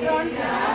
John.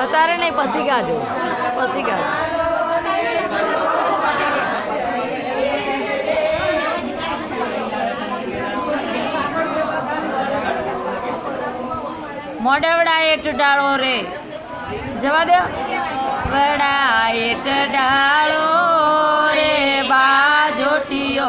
અત્યારે નહીં પસી ગાજો પસી ગાજો. મોડવડાએ ટડાળો રે. જવા દો. વડાએ ટડાળો રે બા જોટીઓ